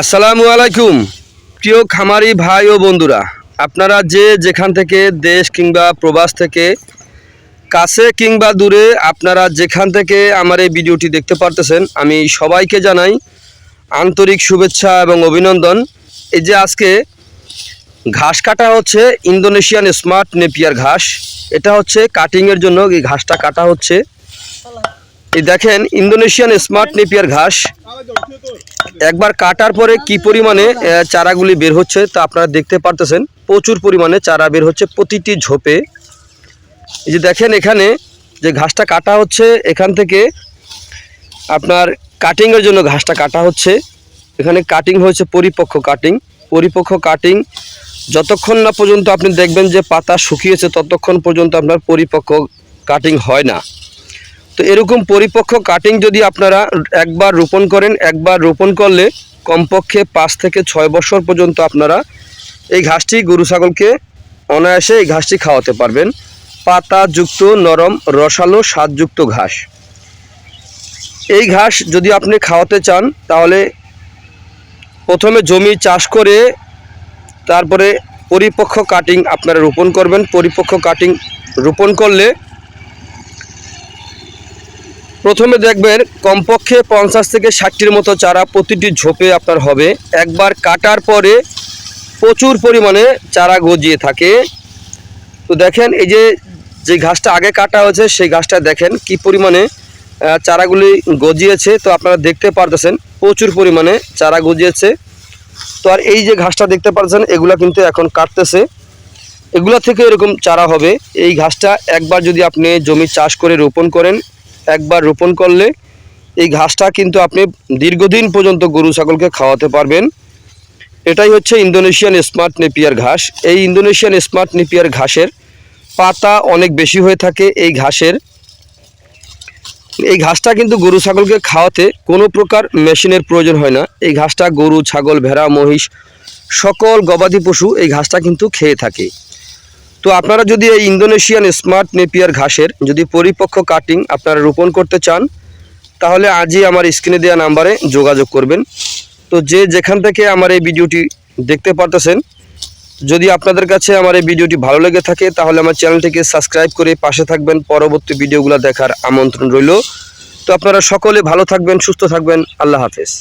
আসসালামু আলাইকুম। প্রিয় খামারি ভাই ও বন্ধুরা, আপনারা যে যেখান থেকে দেশ কিংবা প্রবাস থেকে, কাছে কিংবা দূরে আপনারা যেখান থেকে আমার এই ভিডিওটি দেখতে পারতেছেন, আমি সবাইকে জানাই আন্তরিক শুভেচ্ছা এবং অভিনন্দন। এই যে আজকে ঘাস কাটা হচ্ছে, ইন্দোনেশিয়ান স্মার্ট নেপিয়ার ঘাস। এটা হচ্ছে কাটিংয়ের জন্য এই ঘাসটা কাটা হচ্ছে। এই দেখেন, ইন্দোনেশিয়ান স্মার্ট নেপিয়ার ঘাস। একবার কাটার পরে কি পরিমাণে চারাগুলি বের হচ্ছে তা আপনারা দেখতে পারতেছেন। প্রচুর পরিমাণে চারা বের হচ্ছে প্রতিটি ঝোপে। এই যে দেখেন এখানে যে ঘাসটা কাটা হচ্ছে, এখান থেকে আপনার কাটিংয়ের জন্য ঘাসটা কাটা হচ্ছে। এখানে কাটিং হয়েছে পরিপক্ক কাটিং পরিপক্ক কাটিং যতক্ষণ না পর্যন্ত আপনি দেখবেন যে পাতা শুকিয়েছে, ততক্ষণ পর্যন্ত আপনার পরিপক্ক কাটিং হয় না। তো এরকম পরিপক্ক কাটিং যদি আপনারা একবার রোপণ করেন, একবার রোপণ করলে কমপক্ষে পাঁচ থেকে ছয় বছর পর্যন্ত আপনারা এই ঘাসটি গরু ছাগলকে অনায়াসে এই ঘাসটি খাওয়াতে পারবেন। পাতাযুক্ত নরম, রসালো, স্বাদযুক্ত ঘাস। এই ঘাস যদি আপনি খাওয়াতে চান, তাহলে প্রথমে জমি চাষ করে তারপরে পরিপক্ক কাটিং আপনারা রোপণ করবেন। পরিপক্ক কাটিং রোপণ করলে প্রথমে দেখবেন কমপক্ষে পঞ্চাশ থেকে ষাটটির মতো চারা প্রতিটি ঝোপে আপনার হবে। একবার কাটার পরে প্রচুর পরিমাণে চারা গজিয়ে থাকে। তো দেখেন, এই যে যে ঘাসটা আগে কাটা হয়েছে, সেই ঘাসটা দেখেন কি পরিমাণে চারাগুলি গজিয়েছে। তো আপনারা দেখতে পারতেছেন, প্রচুর পরিমাণে চারা গজিয়েছে। তো আর এই যে ঘাসটা দেখতে পাচ্ছেন এগুলা কিন্তু এখন কাটতেছে। এগুলা থেকে এরকম চারা হবে। এই ঘাসটা একবার যদি আপনি জমি চাষ করে রোপণ করেন একবার রোপণ করলে এই ঘাসটা কিন্তু আপনি দীর্ঘদিন পর্যন্ত গরু ছাগলকে খাওয়াতে পারবেন। এটাই হচ্ছে ইন্দোনেশিয়ান স্মার্ট নেপিয়ার ঘাস। এই ইন্দোনেশিয়ান স্মার্ট নেপিয়ার ঘাসের পাতা অনেক বেশি হয়ে থাকে এই ঘাসের। এই ঘাসটা কিন্তু গরু ছাগলকে খাওয়াতে কোনো প্রকার মেশিনের প্রয়োজন হয় না। এই ঘাসটা গরু, ছাগল, ভেড়া, মহিষ, সকল গবাদি পশু এই ঘাসটা কিন্তু খেয়ে থাকে। তো আপনারা যদি এই ইন্দোনেশিয়ান স্মার্ট নেপিয়ার ঘাসের যদি পরিপক্ক কাটিং আপনারা রোপণ করতে চান, তাহলে আজই আমার স্ক্রিনে দেওয়া নাম্বারে যোগাযোগ করবেন। তো যে যেখান থেকে আমার এই ভিডিওটি দেখতে পারতেছেন, যদি আপনাদের কাছে আমার এই ভিডিওটি ভালো লেগে থাকে, তাহলে আমার চ্যানেলটিকে সাবস্ক্রাইব করে পাশে থাকবেন। পরবর্তী ভিডিওগুলো দেখার আমন্ত্রণ রইল। তো আপনারা সকলে ভালো থাকবেন, সুস্থ থাকবেন। আল্লাহ হাফেজ।